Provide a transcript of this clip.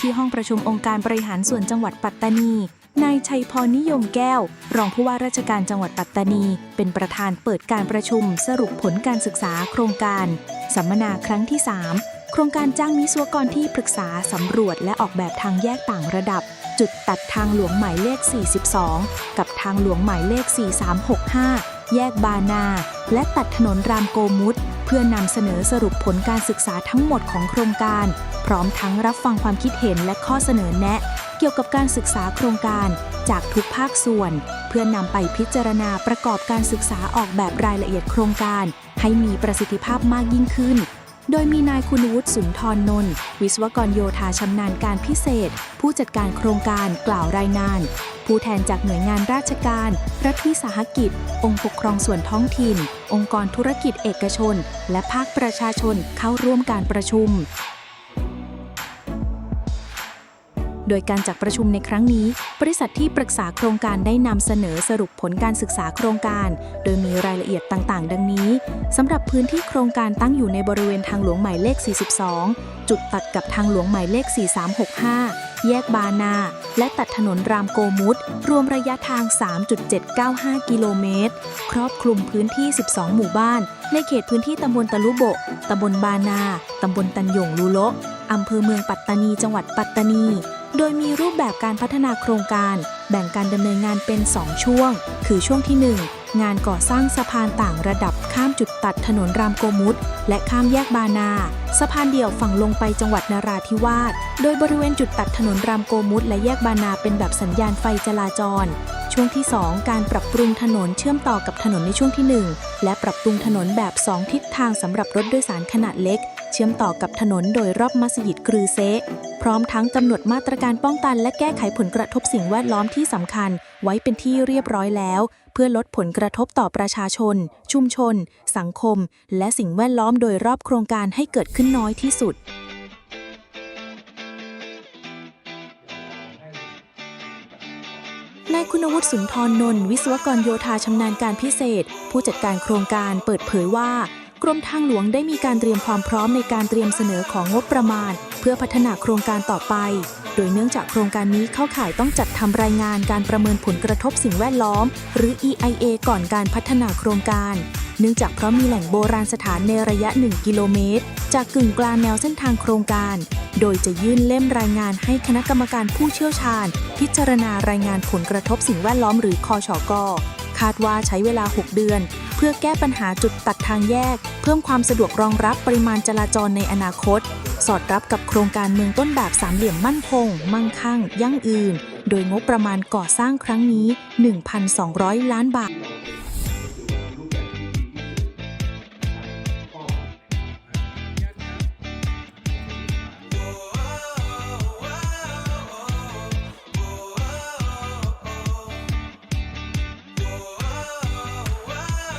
ที่ห้องประชุมองค์การบริหารส่วนจังหวัดปัตตานี นายชัยพรนิยมแก้ว รองผู้ว่าราชการจังหวัดปัตตานี เป็นประธานเปิดการประชุม สรุปผลการศึกษาโครงการ สัมมนาครั้งที่ 3 โครงการจ้างวิศวกรที่ปรึกษาสำรวจและออกแบบทางแยกต่างระดับ จุดตัดทางหลวงหมายเลข 42 กับทางหลวงหมายเลข 4365 แยกบานา และตัดถนนรามโกมุต เพื่อนำเสนอสรุปผลการศึกษาทั้งหมดของโครงการ พร้อมทั้งรับฟังความคิดเห็นและข้อเสนอแนะ เกี่ยวกับการศึกษาโครงการจากทุกภาคส่วน เพื่อนำไปพิจารณาประกอบการศึกษาออกแบบรายละเอียดโครงการ ให้มีประสิทธิภาพมากยิ่งขึ้น โดยมีนายคุณวุฒิสุนทรนนท์วิศวกรโยธาชำนาญการพิเศษ ผู้จัดการโครงการกล่าวรายงาน ผู้แทนจากหน่วยงานราชการ รัฐวิสาหกิจ องค์ปกครองส่วนท้องถิ่น องค์กรธุรกิจเอกชน และภาคประชาชนเข้าร่วมการประชุม โดยการจัดประชุมในครั้งนี้ บริษัทที่ปรึกษาโครงการได้นำเสนอสรุปผลการศึกษาโครงการ โดยมีรายละเอียดต่างๆ ดังนี้สำหรับพื้นที่โครงการตั้งอยู่ในบริเวณทางหลวงหมายเลข 42 จุดตัดกับทางหลวงหมายเลข 4365 แยกบานา และตัดถนนรามโกมุตรวมระยะทาง 3.795 กิโลเมตร ครอบคลุมพื้นที่ 12 หมู่บ้าน ในเขตพื้นที่ตำบลตะลุโบะตำบลบานา ตำบลตันหยงลูโละอำเภอเมืองปัตตานี จังหวัดปัตตานี โดยมีรูปแบบการพัฒนาโครงการ แบ่งการดำเนินงานเป็น 2 ช่วง คือช่วงที่ 1 งานก่อสร้างสะพานต่างระดับข้ามจุดตัดถนนรามโกมุตและข้ามแยกบานา สะพานเดี่ยวฝั่งลงไปจังหวัดนราธิวาส โดยบริเวณจุดตัดถนนรามโกมุตและแยกบานาเป็นแบบสัญญาณไฟจราจร ช่วงที่ 2 การปรับปรุงถนนเชื่อมต่อกับถนนในช่วงที่ 1 และปรับปรุงถนนแบบ 2 ทิศทางสำหรับรถโดยสารขนาดเล็ก เชื่อมต่อกับถนนโดยรอบมัสยิดกรือเซ พร้อมทั้งกำหนดมาตรการป้องกันและแก้ไขผลกระทบสิ่งแวดล้อมที่สำคัญ ไว้เป็นที่เรียบร้อยแล้ว เพื่อลดผลกระทบต่อประชาชน ชุมชน สังคม และสิ่งแวดล้อมโดยรอบโครงการให้เกิดขึ้นน้อยที่สุดนายคุณวุฒิสุนทรนนท์วิศวกรโยธาชำนาญการพิเศษ ผู้จัดการโครงการเปิดเผยว่า กรมทางหลวงได้มีการเตรียมความพร้อมในการเตรียมเสนอของงบประมาณ เพื่อพัฒนาโครงการต่อไป โดยเนื่องจากโครงการนี้เข้าข่ายต้องจัดทำรายงานการประเมินผลกระทบสิ่งแวดล้อม หรือ EIA ก่อนการพัฒนาโครงการ เนื่องจากเพราะมีแหล่งโบราณสถานในระยะ 1 กิโลเมตร จากกึ่งกลางแนวเส้นทางโครงการ โดยจะยื่นเล่มรายงานให้คณะกรรมการผู้เชี่ยวชาญ พิจารณารายงานผลกระทบสิ่งแวดล้อมหรือคอชกคาดว่าใช้เวลา 6 เดือน เพื่อแก้ปัญหาจุดตัดทางแยก เพิ่มความสะดวกรองรับปริมาณจราจรในอนาคต สอดรับกับโครงการเมืองต้นแบบสามเหลี่ยมมั่นคง มั่งคั่ง ยั่งยืน โดยงบประมาณก่อสร้างครั้งนี้ 1,200 ล้านบาท